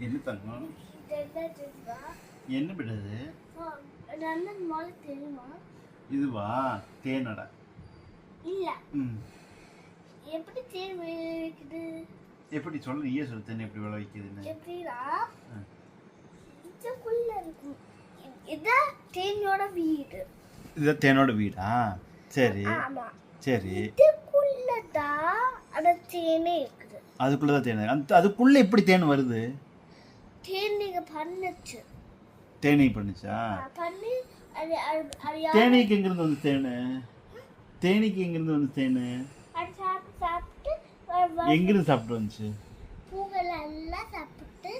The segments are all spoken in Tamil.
என்ன தங்கம் என்ன விடுது இதுவா? தேனடை. இல்ல. எப்படி தேன் விளைவிக்குது? எப்படி சொல்ல நீயே சொல்லு தேன் எப்படி விளைவிக்குதுன்னு. எப்படின்னா ஆ. இதுக்குள்ள இருக்கும். இதான் தேனோட வீடு. இது தேனோட வீடா? சரி. சரி. இதுக்குள்ளதான் அந்த தேனே இருக்குது. அதுக்குள்ளதான் தேன் அந்த அதுக்குள்ள எப்படி தேன் வருது? தேன் நீங்க பண்ணுச்சு. தேனீ பண்ணுச்சா? பண்ணி அது அது- அது தேனீக்கு எங்கிருந்து வந்து தேனு? தேனீக்கு எங்கிருந்து வந்து தேனு? அது சாப்பிட்டு சாப்பிட்டு எங்கிருந்து சாப்பிட்டு வந்துச்சு? பூக்கள் எல்லாம் சாப்பிட்டு.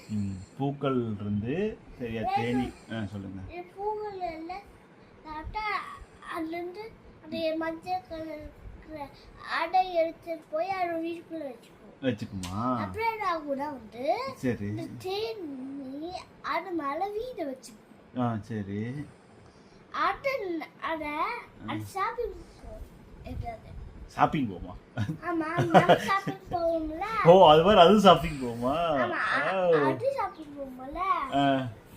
பூக்கள் இருந்து சரியா தேனி ஆ சொல்லுங்க. பூக்கள் எல்லாம் சாப்பிட்டா அதுலேருந்து அந்த மஞ்சள் கலர் அடை எடுத்துட்டு போய் அது வீட்டுக்குள்ள வச்சுக்குவோம். வச்சுக்குமா? அப்புறம் என்ன ஆகும்னா வந்து சரி. இந்த தேனி அது மேல வீடு வச்சுக்குவோம். ஆ சரி. அது அதை அது ஷாப்பிங் ஷாப்பிங் போமா? ஆமா ஷாப்பிங் போவோம்ல. ஓ அது மாதிரி அது ஷாப்பிங் போமா? ஆமா. அது ஷாப்பிங் போவோம்ல.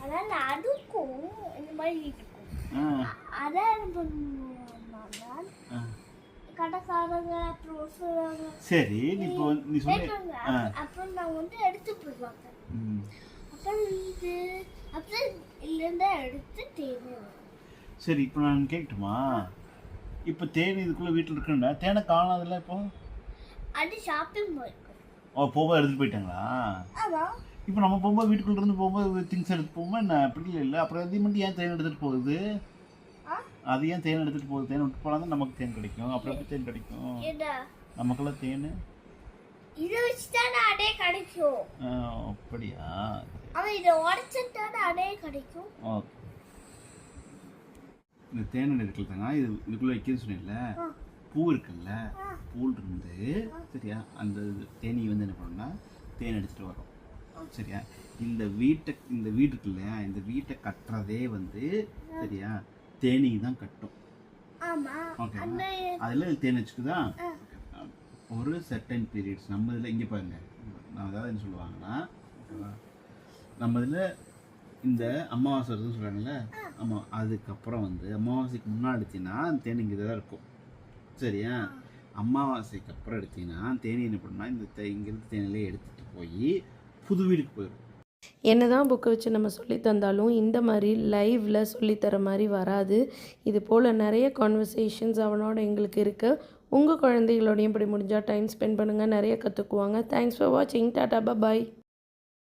அதனால அதுக்கும் இந்த மாதிரி ஆ, அதான் என்ன பண்ணுவாங்க ஆ. கடைக்காரங்க அப்புறம் சொல்லுவாங்க சரி நீ இப்போ நீ சொன்ன. அப்புறம் நான் வந்து எடுத்து போயிடுவாங்க. ம். அப்புறம் இது அப்புறம் இல்லைன்னா எடுத்து தேவை சரி இப்போ நான் கேட்கட்டுமா இப்போ தேன் இதுக்குள்ள வீட்டில் இருக்குன்னா தேனை காணாதுல்ல இப்போ? அது ஷாப்பிங் போயிருக்கும். ஓ போகும்போது எடுத்துட்டு போயிட்டாங்களா? இப்போ நம்ம போகும்போது வீட்டுக்குள்ள இருந்து போகும்போது திங்ஸ் எடுத்து போகும்போது என்ன? அப்படி இல்லை. அப்புறம் அது மட்டும் ஏன் தேன் எடுத்துட்டு போகுது? அது ஏன் தேன் எடுத்துட்டு போகுது? தேன் விட்டு தான் நமக்கு தேன் கிடைக்கும். அப்புறம் எப்படி தேன் கிடைக்கும்? நமக்கெல்லாம் தேன்? இதை வச்சுதானே அடே கிடைக்கும். அப்படியா? அவன் இதை உடச்சிட்டானே அடே கிடைக்கும். ஓகே. இந்த தேன் இருக்குல்லங்க இது இதுக்குள்ளே வைக்கிறதுன்னு சொன்னீங்கல்ல. பூ இருக்குல்ல. பூல் இருந்து சரியா? அந்த தேனி வந்து என்ன பண்ணுன்னா தேன் எடுத்துட்டு வரும். சரியா? இந்த வீட்டை இந்த வீடு இருக்கு இல்லையா இந்த வீட்டை கட்டுறதே வந்து சரியா? தேனி தான் கட்டும். ஓகேவா அதில் தேன் வச்சுக்குதா. ஒரு சர்டன் பீரியட்ஸ் நம்ம இதில் இங்கே பாருங்க. நான் அதாவது என்ன சொல்லுவாங்கன்னா நம்ம இதில் இந்த அமாவாசை வருதுன்னு சொல்கிறாங்கல்ல ஆமாம் அதுக்கப்புறம் வந்து அமாவாசைக்கு முன்னாடி எடுத்தீங்கன்னா தேனி இங்கே தான் இருக்கும். சரியா? அமாவாசைக்கு அப்புறம் எடுத்தீங்கன்னா தேனி என்ன பண்ணுன்னா இந்த தே இங்கேருந்து தேனிலே எடுத்துகிட்டு போய் புது வீடுக்கு போயிடும் என்ன தான் புக்கை வச்சு நம்ம சொல்லித்தந்தாலும் இந்த மாதிரி லைவில் சொல்லித்தர மாதிரி வராது. இது போல் நிறைய கான்வர்சேஷன்ஸ் அவனோட எங்களுக்கு இருக்குது உங்கள் குழந்தைகளோடையும் இப்படி முடிஞ்சால் டைம் ஸ்பெண்ட் பண்ணுங்கள் நிறைய கற்றுக்குவாங்க தேங்க்ஸ் ஃபார் வாட்சிங் டாட்டா பாய்